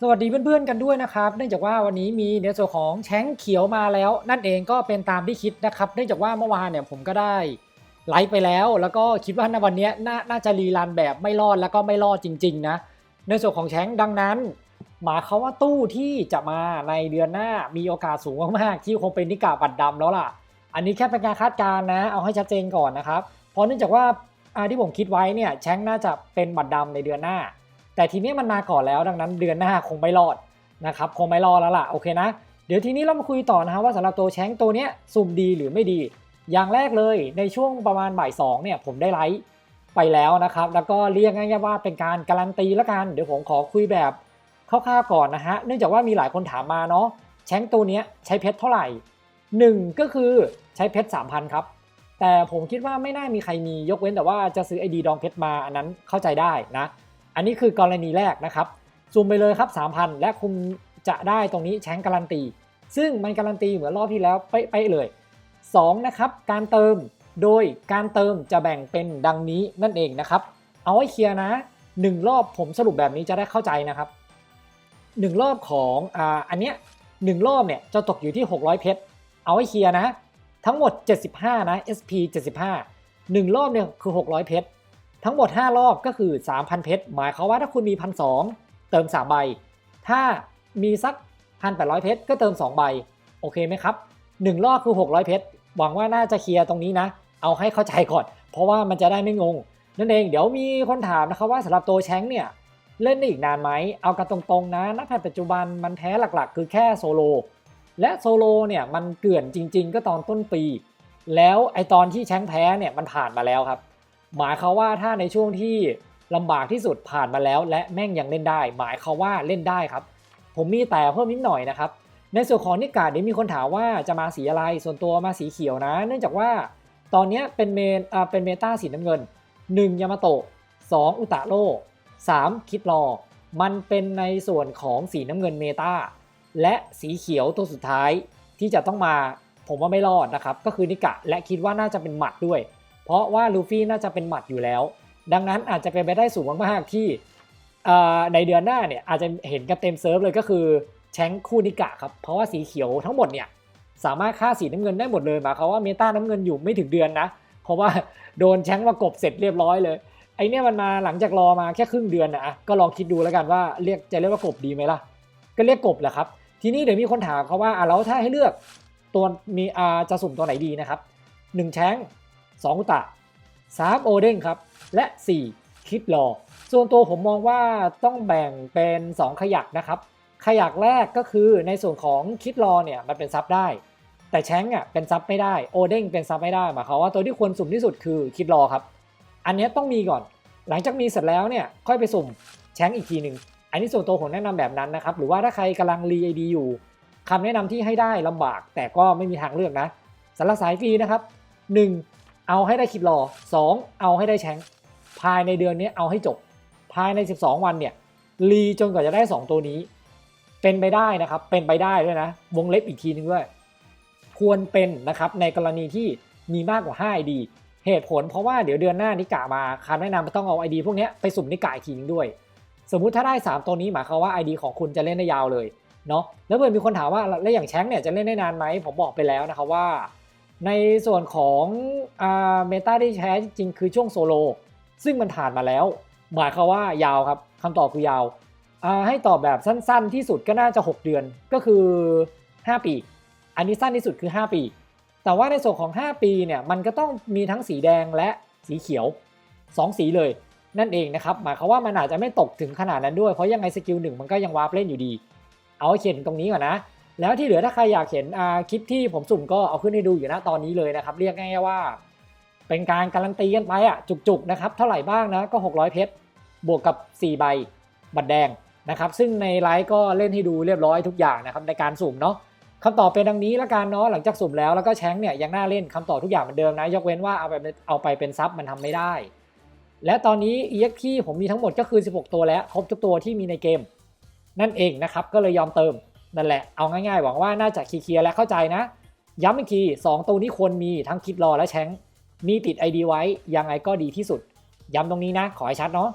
สวัสดีเพื่อนๆกันด้วยนะครับ เนื่องจากว่าวันนี้มีในส่วนของแชงเขียวมาแล้ว นั่นเองก็เป็นตามที่คิดนะครับ เนื่องจากว่าเมื่อวานเนี่ยผมก็ได้ไลฟ์ไปแล้ว แล้วก็คิดว่าในวันนี้น่าน่าจะรีรันแบบไม่รอดแล้วก็ไม่รอดจริง ๆ นะ ในส่วนของแชงดังนั้นหมายเขามว่าตู้ที่จะมาในเดือนหน้ามีโอกาสสูงมากๆที่คงเป็นนิกาบัตรดำแล้วล่ะ อันนี้แค่เป็นการคาดการณ์นะ เอาให้ชัดเจนก่อนนะครับ เพราะเนื่องจากว่าอ่าที่ผมคิดไว้เนี่ยแชงน่าจะเป็นบัตรดำในเดือนหน้า แต่ทีนี้มันมาก่อนแล้วดังนั้นเดือนหน้าคงไม่รอดนะครับคงไม่รอดแล้วล่ะโอเคนะ เดี๋ยวทีนี้เรามาคุยต่อนะครับว่าสำหรับตัวแชงตัวเนี้ยสุ่มดีหรือไม่ดี อย่างแรกเลยในช่วงประมาณบ่ายสองเนี่ยผมได้ไลฟ์ไปแล้วนะครับแล้วก็เรียกง่ายๆว่าเป็นการการันตีล้วกันเดี๋ยวผมขอคุยแบบคร่าวๆก่อนนะฮะเนื่องจากว่ามีหลายคนถามมาเนาะแชงตัวเนี้ยใช้เพชรเท่าไหร่หนึ่งก็คือใช้เพชร3,000ครับแต่ผมคิดว่าไม่น่ามีใครมียกเว้นแต่ว่าจะซื้อไอดีดองเพชรมาอันนั้นเข้าใจได้นะ อันนี้คือกรณีแรกนะครับซูมไปเลยครับ 3,000 และคุณจะได้ตรงนี้แชงการันตี ซึ่งมันการันตีเหมือนรอบที่แล้วเป๊ะเลย 2 นะครับ การเติมโดยการเติมจะแบ่งเป็นดังนี้นั่นเองนะครับ เอาไว้เคลียร์นะ 1 รอบผมสรุปแบบนี้จะได้เข้าใจนะครับ 1 รอบของอ่าอันเนี้ยหนึ่งรอบเนี่ยจะตกอยู่ที่ 600 เพชรเอาไว้เคลียร์นะ ทั้งหมด 75 นะ SP 75 1 รอบเนี่ยคือ 600 เพชร ทั้งหมด 5 รอบก็คือ 3,000 เพชร หมายความว่าถ้าคุณมี 1,200 เติม 3 ใบ ถ้ามีสัก 1,800 เพชร ก็เติม 2 ใบ โอเคไหมครับ 1 รอบคือ 600 เพชร หวังว่าน่าจะเคลียร์ตรงนี้นะ เอาให้เข้าใจก่อน เพราะว่ามันจะได้ไม่งง นั่นเอง เดี๋ยวมีคนถามนะครับว่าสำหรับตัวแชงเนี่ย เล่นได้อีกนานไหม เอากันตรงๆนะ ณ ปัจจุบันมันแพ้หลักๆ คือแค่โซโล และโซโลเนี่ยมันเกื่อนจริง ๆ ก็ตอนต้นปี แล้วไอตอนที่แชงแพ้เนี่ยมันผ่านมาแล้วครับ หมายเขาว่าถ้าในช่วงที่ลำบากที่สุดผ่านมาแล้ว และแม่งยังเล่นได้ หมายเขาว่าเล่นได้ครับ ผมมีแต่เพิ่มนิดหน่อยนะครับ ในส่วนของนิกาเดี๋ยวมีคนถามว่าจะมาสีอะไรส่วนตัวมาสีเขียวนะ เนื่องจากว่าตอนนี้เป็นเมนอ่าเป็นเมตาสีน้ำเงิน 1 ยามาโตะ2อุตะโร่3คิดรอ มันเป็นในส่วนของสีน้ำเงินเมตาและสีเขียวตัวสุดท้ายที่จะต้องมาผมว่าไม่รอดนะครับ ก็คือนิกะและคิดว่าน่าจะเป็นหมัดด้วย เพราะว่าลูฟี่น่าจะเป็นหมัดอยู่แล้ว ดังนั้นอาจจะเป็นไปได้สูงมากๆที่ในเดือนหน้าเนี่ยอาจจะเห็นกันเต็มเซิร์ฟเลยก็คือแชงคู่นิกะครับเพราะว่าสีเขียวทั้งหมดเนี่ยสามารถฆ่าสีน้ำเงินได้หมดเลยหมายความว่าเมตาน้ำเงินอยู่ไม่ถึงเดือนนะ เพราะว่าโดนแชงมากบเสร็จเรียบร้อยเลยไอเนี่ยมันมาหลังจากรอมาแค่ครึ่งเดือนนะอะก็ลองคิดดูแล้วกันว่าเรียกจะเรียกว่ากบดีไหมล่ะ ก็เรียกกบแหละครับ ทีนี้เดี๋ยวมีคนถามเขาว่าอะแล้วถ้าให้เลือกตัวมีอ่าจะสุ่มตัวไหนดีนะครับหนึ่งแชง สองอุตะ 3 โอเด้งครับ และ 4 คิดรอ ส่วนตัวผมมองว่าต้องแบ่งเป็น 2 ขยักนะครับ ขยักแรกก็คือในส่วนของคิดรอเนี่ยมันเป็นซับได้ แต่แชงอะเป็นซับไม่ได้โอเด้งเป็นซับไม่ได้หมายความว่าตัวที่ควรสุ่มที่สุดคือคิดรอครับ อันนี้ต้องมีก่อน หลังจากมีเสร็จแล้วเนี่ยค่อยไปสุ่มแชงอีกทีหนึ่งอันนี้ส่วนตัวผมแนะนำแบบนั้นนะครับหรือว่าถ้าใครกำลังรีไอดีอยู่คำแนะนำที่ให้ได้ลำบากแต่ก็ไม่มีทางเลือกนะสำหรับสายฟรีนะครับ 1. เอาให้ได้คลิปรอ 2. เอาให้ได้แชงภายในเดือนนี้เอาให้จบ ภายใน 12 วันเนี่ยรีจนกว่าจะได้ 2 ตัวนี้ เป็นไปได้นะครับ เป็นไปได้ด้วยนะ วงเล็บอีกทีนึงด้วย ควรเป็นนะครับในกรณีที่มีมากกว่า 5 ID เหตุผลเพราะว่าเดี๋ยวเดือนหน้านิกะมาคำแนะนำต้องเอา ID พวกนี้ไปสุ่มนิกะอีกทีนึงด้วย สมมุติถ้าได้ 3 ตัวนี้หมายความว่า ID ของคุณจะเล่นได้ยาวเลยเนาะแล้วเพื่อนมีคนถามว่าแล้วอย่างแชงเนี่ยจะเล่นได้นานไหมผมบอกไปแล้วนะครับว่า ในส่วนของเมตาที่แท้จริงคือช่วงโซโล ซึ่งมันผ่านมาแล้ว หมายความว่ายาวครับคำตอบคือยาว ให้ตอบแบบสั้นๆ ที่สุดก็น่าจะ 6 เดือนก็คือ 5 ปี อันนี้สั้นที่สุดคือ 5 ปี แต่ว่าในส่วนของ 5 ปีเนี่ยมันก็ต้องมีทั้งสีแดงและสีเขียว 2 สีเลยนั่นเองนะครับหมายความว่ามันอาจจะไม่ตกถึงขนาดนั้นด้วยเพราะยังไงสกิลหนึ่งมันก็ยังวาร์ปเล่นอยู่ดี เอาเขียนตรงนี้ก่อนนะ แล้วที่เหลือถ้าใครอยากเห็นคลิปที่ผมสุ่มก็เอาขึ้นให้ดูอยู่นะตอนนี้เลยนะครับ เรียกง่ายๆว่า เป็นการการันตีกันไปอะจุกๆนะครับเท่าไหร่บ้างนะก็ 600 เพชรบวกกับ 4 ใบบัตรแดงนะครับ ซึ่งในไลฟ์ก็เล่นให้ดูเรียบร้อยทุกอย่างนะครับในการสุ่มเนาะคำตอบเป็นดังนี้ละกันเนาะหลังจากสุ่มแล้วแล้วก็แชงเนี่ยยังน่าเล่นคำตอบทุกอย่างเหมือนเดิมนะยกเว้นว่าเอาไปเอาไปเป็นซับมันทำไม่ได้ และตอนนี้ EXP ผมมีทั้งหมดก็คือ 16 ตัวแล้วครบทุกตัวที่มีในเกม นั่นเองนะครับก็เลยยอมเติม นั่นแหละเอาง่ายๆหวังว่าน่าจะเคลียร์และเข้าใจนะ ย้ำอีกที 2 ตัวนี้ควรมีทั้งคิดรอและแชงมีติด ID ไว้ยังไงก็ดีที่สุด ย้ำตรงนี้นะ ขอให้ชัดเนาะ